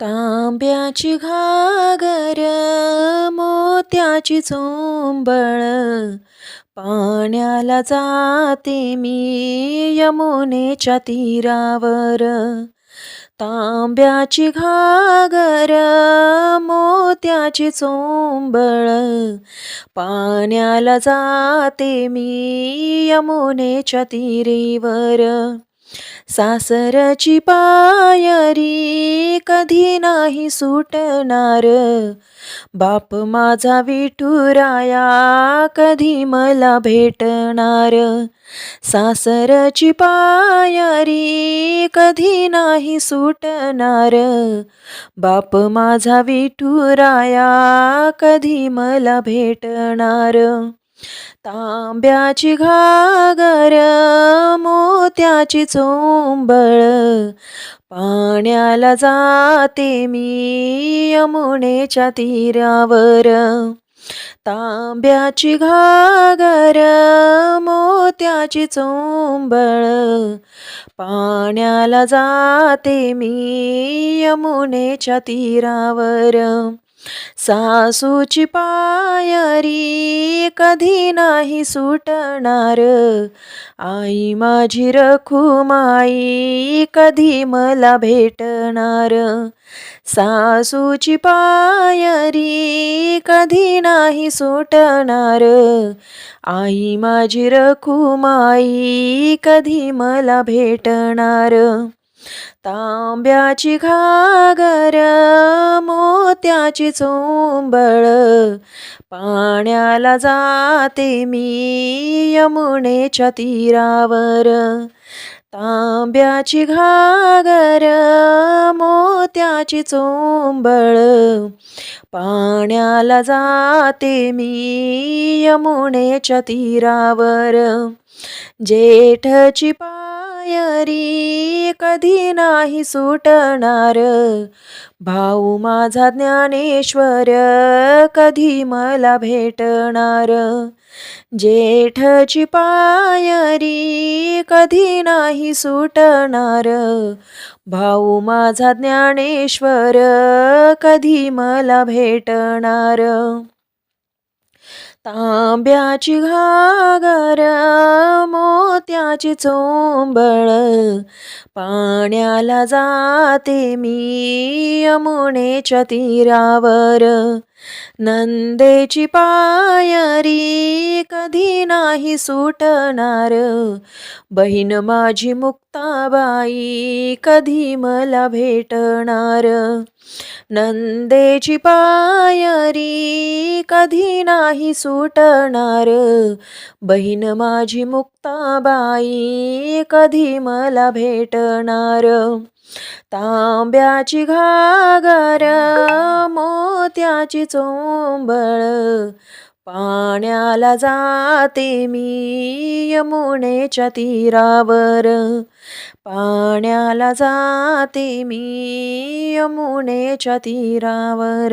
तांब्याची घागर मोत्याची चोंबळ पाण्याला जाते मी यमुनेच्या तीरावर. तांब्याची घागर मोत्याची चोंबळ पाण्याला जाते मी यमुनेच्या तीरेवर. सासरची पायरी कधी नाही सुटणार. बाप माझा विठुराया कधी मला भेटणार. सासरची पायरी कधी नाही सुटणार. बाप माझा विठुराया कधी मला भेटणार. तांब्याची घागर मोत्याची चोंबळ पाण्याला जाते मी यमुनेच्या तीरावर. तांब्याची घागर मोत्याची चोंबळ पाण्याला जाते मी यमुनेच्या तीरावर. सासूची पायरी कधी नाही सुटणार. आई माझी रखुमाई कधी मला भेटणार. सासूची पायरी कधी नाही सुटणार. आई माझी रखुमाई कधी मला भेटणार. तांब्याची घागर मोत्याची चोंबळ पाण्याला जाते मी यमुनेच्या तीरावर. तांब्याची घागर मोत्याची चोंबळ पाण्याला जाते मी यमुनेच्या तीरावर. जेठची पा पायरी कधी नाही सुटणार. भाऊ माझा ज्ञानेश्वर कधी मला भेटणार. जेठची पायरी कधी नाही सुटणार. भाऊ माझा ज्ञानेश्वर कधी मला भेटणार. तांब्याची घागर त्याची चोंबळ. पाण्याला जाते मी यमुनेच्या तीरावर. नंदेची पायरी कधी नाही सुटणार. बहीण माझी मुक्ताबाई कधी मला भेटणार. नंदेची पायरी कधी नाही सुटणार. बहीण माझी मुक्ताबाई कधी मला भेटणार. तांब्याची घागर मोत्याची चोंबळ. पाण्याला जाते मी यमुनेच्या तीरावर. पाण्याला जाते मी यमुनेच्या तीरावर.